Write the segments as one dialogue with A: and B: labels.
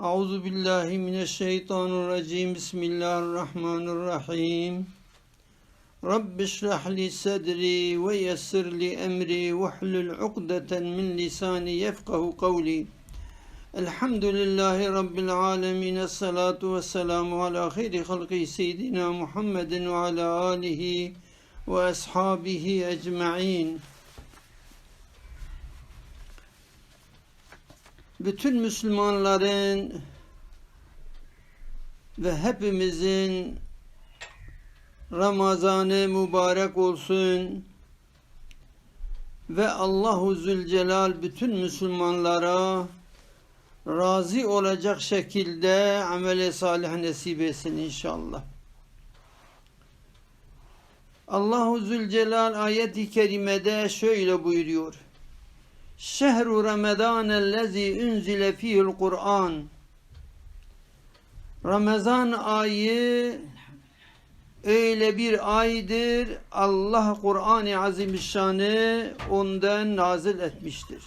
A: أعوذ بالله من الشيطان الرجيم بسم الله الرحمن الرحيم رب اشرح لي صدري ويسر لي أمري واحلل عقدة من لساني يفقه قولي الحمد لله رب العالمين الصلاة والسلام على خير خلق سيدنا محمد وعلى آله وأصحابه أجمعين bütün Müslümanların ve hepimizin Ramazanı mübarek olsun ve Allahu Zülcelal bütün Müslümanlara razı olacak şekilde amele salih nasip etsin inşallah. Allahu Zülcelal ayet-i kerimede şöyle buyuruyor. Şehru Ramazan ellezî unzile fihil Kur'an. Ramazan ayı öyle bir aydır. Allah Kur'an-ı Azimüşşan'ı ondan nazil etmiştir.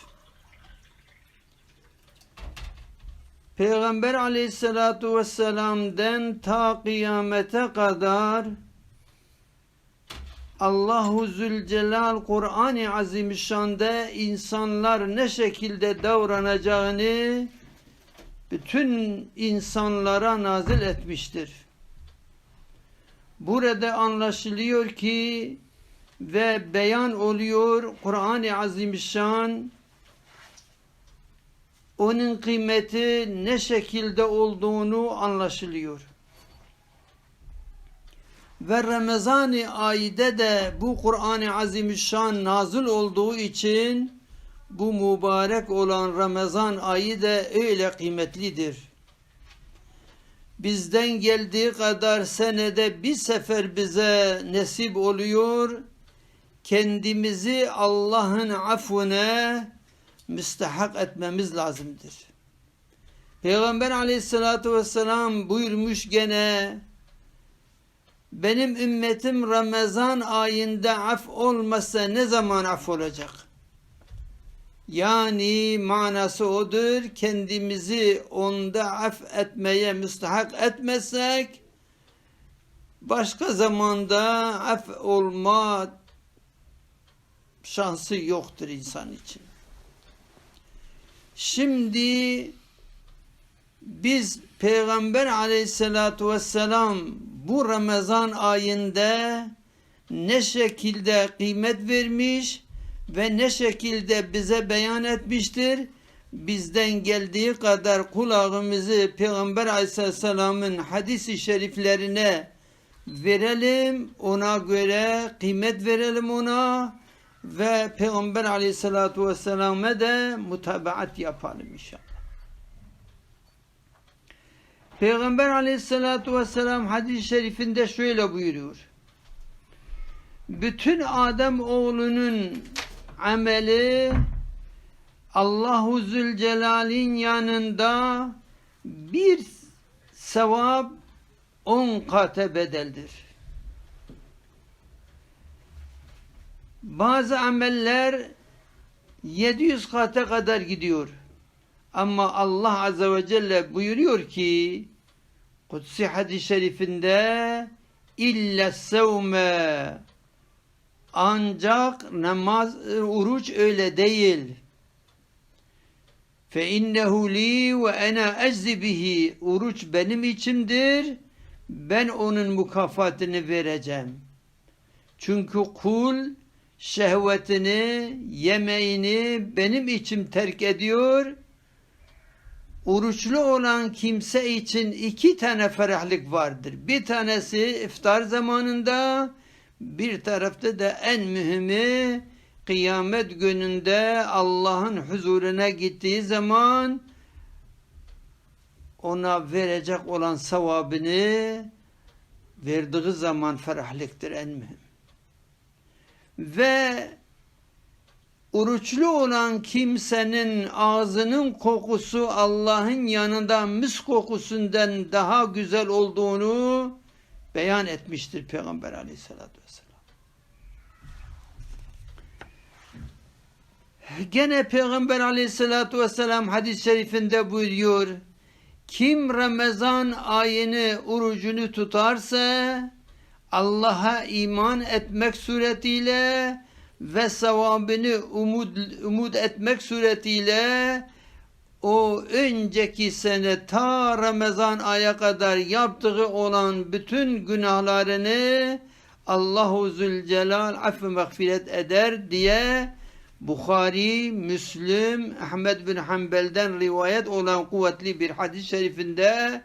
A: Peygamber aleyhissalatu vesselam'den ta kıyamete kadar Allahu Zülcelal Kur'an-ı Azimüşşan'da insanlar ne şekilde davranacağını bütün insanlara nazil etmiştir. Burada anlaşılıyor ki ve beyan oluyor Kur'an-ı Azimüşşan onun kıymeti ne şekilde olduğunu anlaşılıyor. Ve Ramazan-ı ayda de bu Kur'an-ı Azimüşşan nazil olduğu için bu mübarek olan Ramazan ayı da öyle kıymetlidir. Bizden geldiği kadar senede bir sefer bize nasip oluyor. Kendimizi Allah'ın affına müstehak etmemiz lazımdır. Peygamber aleyhissalatu vesselam buyurmuş gene benim ümmetim Ramazan ayında af olmasa ne zaman af olacak? Yani manası odur kendimizi onda af etmeye müstahak etmezsek başka zamanda af olma şansı yoktur insan için. Şimdi biz Peygamber aleyhissalatu vesselam bu Ramazan ayında ne şekilde kıymet vermiş ve ne şekilde bize beyan etmiştir. Bizden geldiği kadar kulağımızı Peygamber aleyhisselamın hadisi şeriflerine verelim. Ona göre kıymet verelim ona ve Peygamber aleyhissalatu vesselam'a da mutabaat yapalım inşallah. Peygamber aleyhissalatu vesselam hadis-i şerifinde şöyle buyuruyor. Bütün Adem oğlunun ameli Allahu Zülcelal'in yanında bir sevap on kate bedeldir. Bazı ameller 700 kate kadar gidiyor. Ama Allah Azze ve Celle buyuruyor ki Kutsi hadis-i şerifinde illa sevme ancak namaz, oruç öyle değil. Fe innehu li ve ana eczi bihi. Oruç benim içimdir. Ben onun mükafatını vereceğim. Çünkü kul şehvetini, yemeğini benim için terk ediyor. Oruçlu olan kimse için iki tane ferahlık vardır. Bir tanesi iftar zamanında, bir tarafta da en mühimi kıyamet gününde Allah'ın huzuruna gittiği zaman ona verecek olan sevabını verdiği zaman ferahlıktır en mühim. Ve oruçlu olan kimsenin ağzının kokusu Allah'ın yanında mis kokusundan daha güzel olduğunu beyan etmiştir Peygamber aleyhissalatü vesselam. Gene Peygamber aleyhissalatu vesselam hadis-i şerifinde buyuruyor. Kim Ramazan ayını orucunu tutarsa Allah'a iman etmek suretiyle ve sevabını umut, umut etmek suretiyle o önceki sene ta Ramazan aya kadar yaptığı olan bütün günahlarını Allahu Zülcelal affı mağfiret eder diye Bukhari, Müslim, Ahmed bin Hanbel'den rivayet olan kuvvetli bir hadis-i şerifinde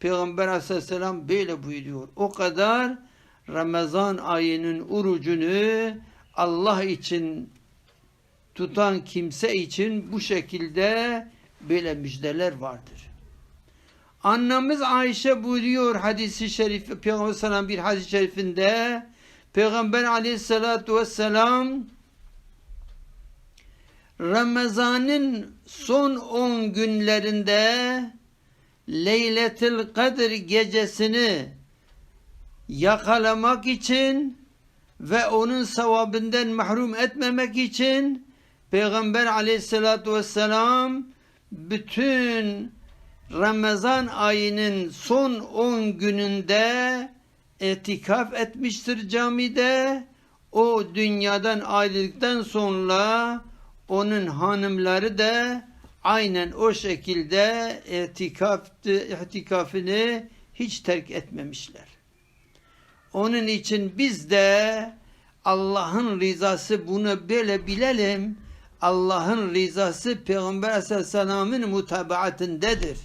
A: Peygamber aleyhisselam böyle buyuruyor. O kadar Ramazan ayının orucunu Allah için tutan kimse için bu şekilde böyle müjdeler vardır. Annemiz Ayşe buyuruyor hadisi şerif Peygamber aleyhisselam bir hadis-i şerifinde Peygamber aleyhissalatu vesselam Ramazan'ın son 10 günlerinde Leyletil Kadir gecesini yakalamak için ve onun sevabından mahrum etmemek için Peygamber aleyhissalatu vesselam bütün Ramazan ayının son 10 gününde etikaf etmiştir camide. O dünyadan ayrıldıktan sonra onun hanımları da aynen o şekilde itikaftı, itikafını hiç terk etmemişler. Onun için biz de Allah'ın rızası bunu böyle bilelim. Allah'ın rızası Peygamber Aleyhisselam'ın mutabaatindedir.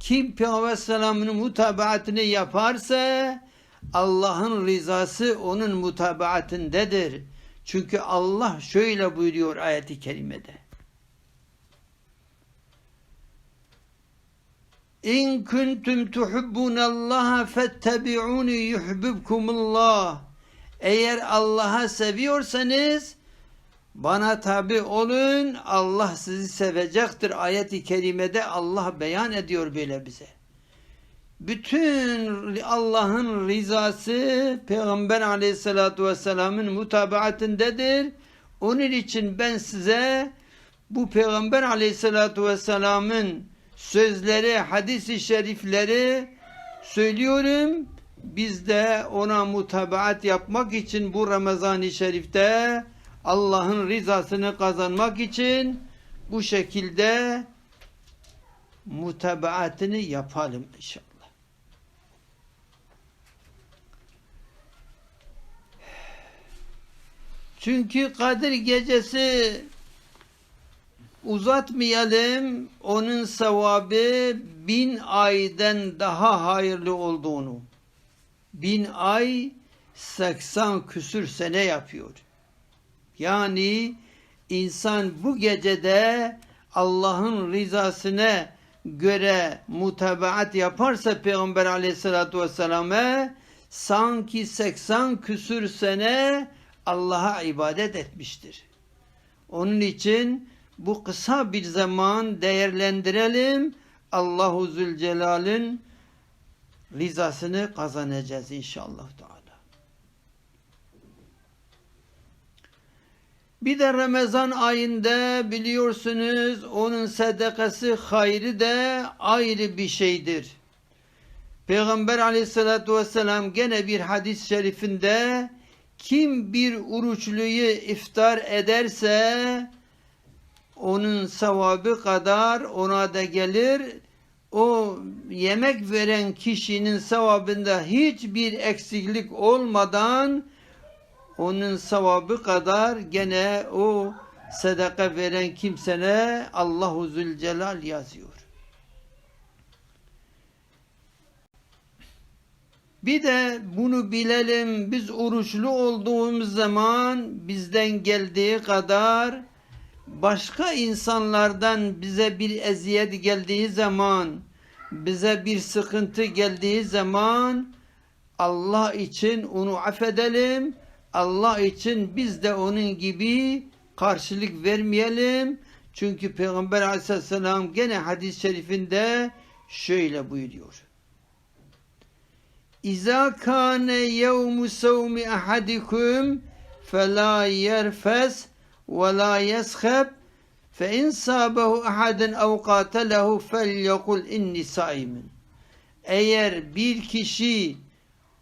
A: Kim Peygamber Aleyhisselam'ın mutabaatini yaparsa Allah'ın rızası onun mutabaatindedir. Çünkü Allah şöyle buyuruyor ayeti kerimede. İn kuntum tuhibbunallaha fettebi'uni yuhibbukumullah. Eğer Allah'a seviyorsanız bana tabi olun Allah sizi sevecektir. Ayeti kerimede Allah beyan ediyor böyle bize. Bütün Allah'ın rızası Peygamber aleyhissalatu vesselamın mutabaatindedir. Onun için ben size bu Peygamber aleyhissalatu vesselamın sözleri, hadisi şerifleri söylüyorum. Biz de ona mutabaat yapmak için bu Ramazan-ı Şerif'te Allah'ın rızasını kazanmak için bu şekilde mutabaatını yapalım inşallah. Çünkü Kadir gecesi uzatmayalım onun sevabı bin aydan daha hayırlı olduğunu. Bin ay 80 küsür sene yapıyor. Yani insan bu gecede Allah'ın rızasına göre mutabaat yaparsa Peygamber aleyhissalatü vesselam'a sanki 80 küsür sene Allah'a ibadet etmiştir. Onun için bu kısa bir zaman değerlendirelim. Allahu Zülcelal'in rızasını kazanacağız inşallah Teala. Bir de Ramazan ayında biliyorsunuz onun sadakası hayrı da ayrı bir şeydir. Peygamber aleyhissalatü vesselam gene bir hadis-i şerifinde kim bir oruçluyu iftar ederse onun sevabı kadar ona da gelir. O yemek veren kişinin sevabında hiçbir eksiklik olmadan onun sevabı kadar gene o sadaka veren kimsene Allahu Zülcelal yazıyor. Bir de bunu bilelim biz oruçlu olduğumuz zaman bizden geldiği kadar başka insanlardan bize bir eziyet geldiği zaman bize bir sıkıntı geldiği zaman Allah için onu affedelim. Allah için biz de onun gibi karşılık vermeyelim. Çünkü Peygamber aleyhisselam gene hadis-i şerifinde şöyle buyuruyor. İza kâne yevmu sevmi ahadikum felâ yerfes ولا يسخب فإن صابه أحد أو قاتله فليقل إني صائم Eğer bir kişi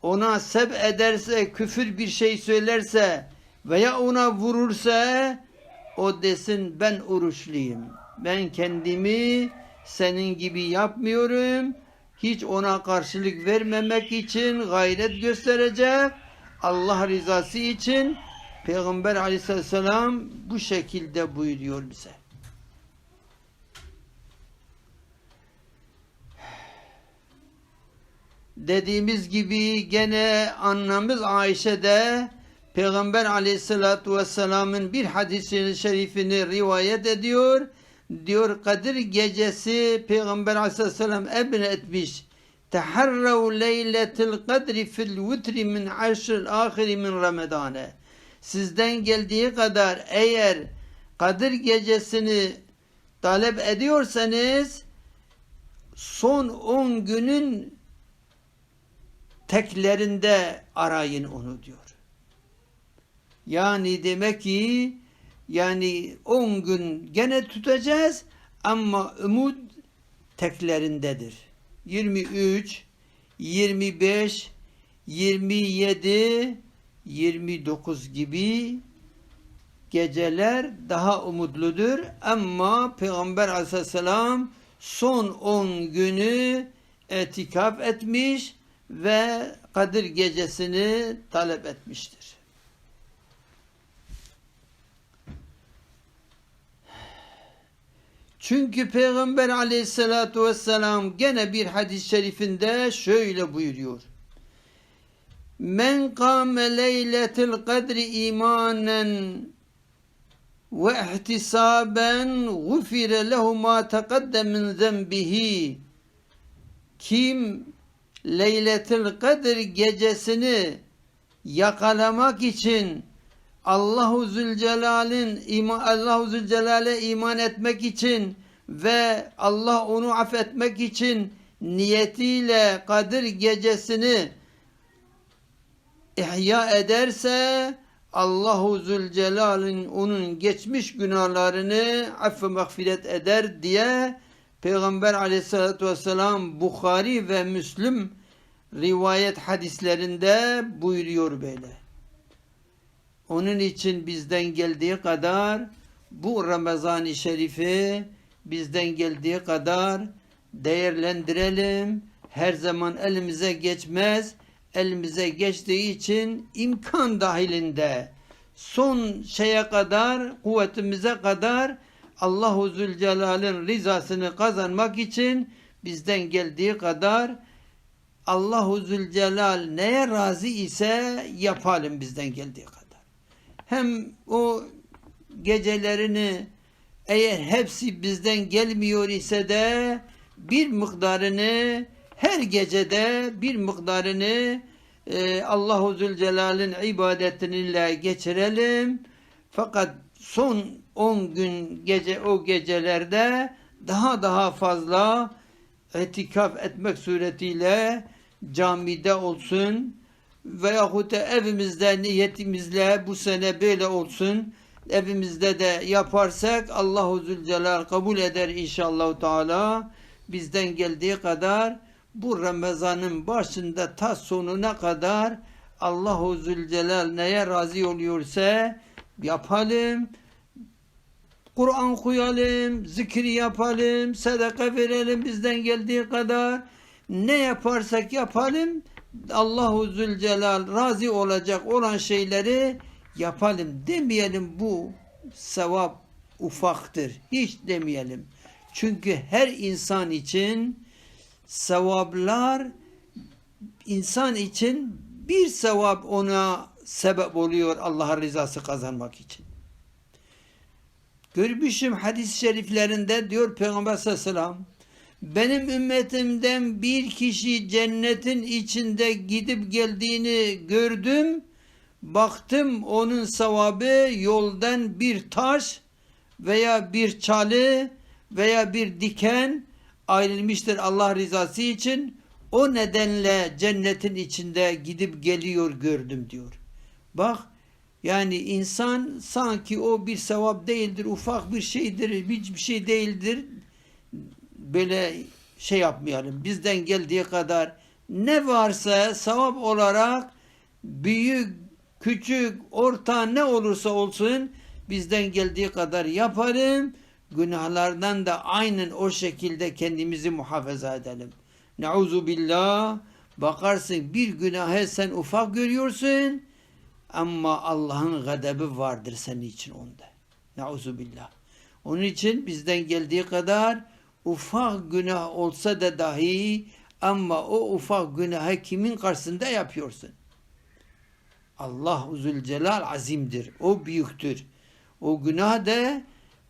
A: ona seb ederse, küfür bir şey söylerse veya ona vurursa o desin ben oruçluyum. Ben kendimi senin gibi yapmıyorum. Hiç ona karşılık vermemek için gayret gösterecek. Allah rızası için Peygamber aleyhisselam bu şekilde buyuruyor bize. Dediğimiz gibi gene annemiz Ayşe de Peygamber aleyhissalatu vesselamın bir hadisini şerifini rivayet ediyor. Diyor Kadir gecesi Peygamber aleyhisselam emir etmiş. Teharrav leyletil kadri fil vitri min aşril ahiri min ramadane. Sizden geldiği kadar eğer Kadir gecesini talep ediyorsanız son 10 günün teklerinde arayın onu diyor. Yani demek ki yani 10 gün gene tutacağız ama umut teklerindedir. 23, 25, 27, 29 gibi geceler daha umutludur. Ama Peygamber aleyhisselam son 10 günü etikaf etmiş ve Kadir gecesini talep etmiştir. Çünkü Peygamber aleyhissalatu vesselam gene bir hadis-i şerifinde şöyle buyuruyor. Men kâme leyletil kadri imanen ve ihtisaben gufire lehu ma teqaddem min zenbihi. Kim Leyletil Kadir gecesini yakalamak için Allahu Zülcelal'in Allahu Zülcelal'e iman etmek için ve Allah onu affetmek için niyetiyle Kadir gecesini ihya ederse Allahu Zülcelal'in onun geçmiş günahlarını affı mağfiret eder diye Peygamber aleyhissalatü vesselam Bukhari ve Müslüm rivayet hadislerinde buyuruyor böyle. Onun için bizden geldiği kadar bu Ramazan-ı Şerif'i bizden geldiği kadar değerlendirelim. Her zaman elimize geçmez. Elimize geçtiği için imkan dahilinde son şeye kadar, kuvvetimize kadar Allahu Zülcelal'in rızasını kazanmak için bizden geldiği kadar Allahu Zülcelal neye razı ise yapalım bizden geldiği kadar. Hem o gecelerini eğer hepsi bizden gelmiyor ise de bir miktarını her gecede bir miktarını e, Allahu Zülcelal'in ibadetiyle geçirelim. Fakat son 10 gün gece o gecelerde daha daha fazla etikaf etmek suretiyle camide olsun veyahut da evimizde niyetimizle bu sene böyle olsun evimizde de yaparsak Allahu Zülcelal kabul eder inşallah Teala bizden geldiği kadar bu Ramazan'ın başında ta sonuna kadar Allahu Zülcelal neye razı oluyorsa yapalım Kur'an koyalım, zikri yapalım, sadaka verelim bizden geldiği kadar. Ne yaparsak yapalım Allahu Zülcelal razı olacak olan şeyleri yapalım. Demeyelim bu sevap ufaktır. Hiç demeyelim. Çünkü her insan için sevaplar insan için bir sevap ona sebep oluyor Allah'ın rızası kazanmak için. Görmüşüm hadis-i şeriflerinde diyor Peygamber sallallahu benim ümmetimden bir kişi cennetin içinde gidip geldiğini gördüm. Baktım onun sevabı yoldan bir taş veya bir çalı veya bir diken ayrılmıştır Allah rızası için. O nedenle cennetin içinde gidip geliyor gördüm diyor. Bak Yani insan sanki o bir sevap değildir, ufak bir şeydir, hiçbir şey değildir. Böyle şey yapmayalım. Bizden geldiği kadar ne varsa sevap olarak büyük, küçük, orta ne olursa olsun bizden geldiği kadar yaparım. Günahlardan da aynen o şekilde kendimizi muhafaza edelim. Nauzu billah. Bakarsın bir günahı sen ufak görüyorsun ama Allah'ın gadebi vardır senin için onda. Nauzu billah. Onun için bizden geldiği kadar ufak günah olsa da dahi ama o ufak günahı kimin karşısında yapıyorsun? Allah Zülcelal azimdir. O büyüktür. O günah da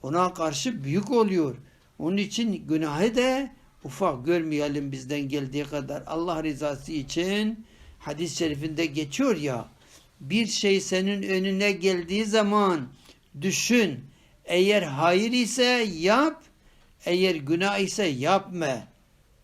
A: ona karşı büyük oluyor. Onun için günahı da ufak görmeyelim bizden geldiği kadar. Allah rızası için hadis-i şerifinde geçiyor ya bir şey senin önüne geldiği zaman düşün. Eğer hayır ise yap, eğer günah ise yapma.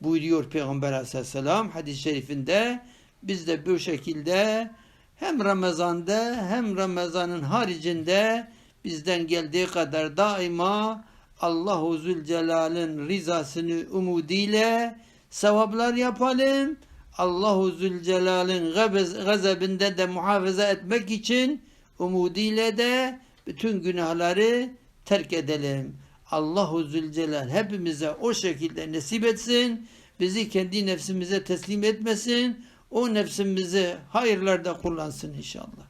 A: Buyuruyor Peygamber aleyhisselam hadis-i şerifinde. Biz de bu şekilde hem Ramazan'da hem Ramazan'ın haricinde bizden geldiği kadar daima Allahu Zülcelal'in rızasını umudiyle sevaplar yapalım. Allahu Zülcelal'in gazabinde de muhafaza etmek için umudiyle de bütün günahları terk edelim. Allahu Zülcelal hepimize o şekilde nasip etsin. Bizi kendi nefsimize teslim etmesin. O nefsimizi hayırlarda kullansın inşallah.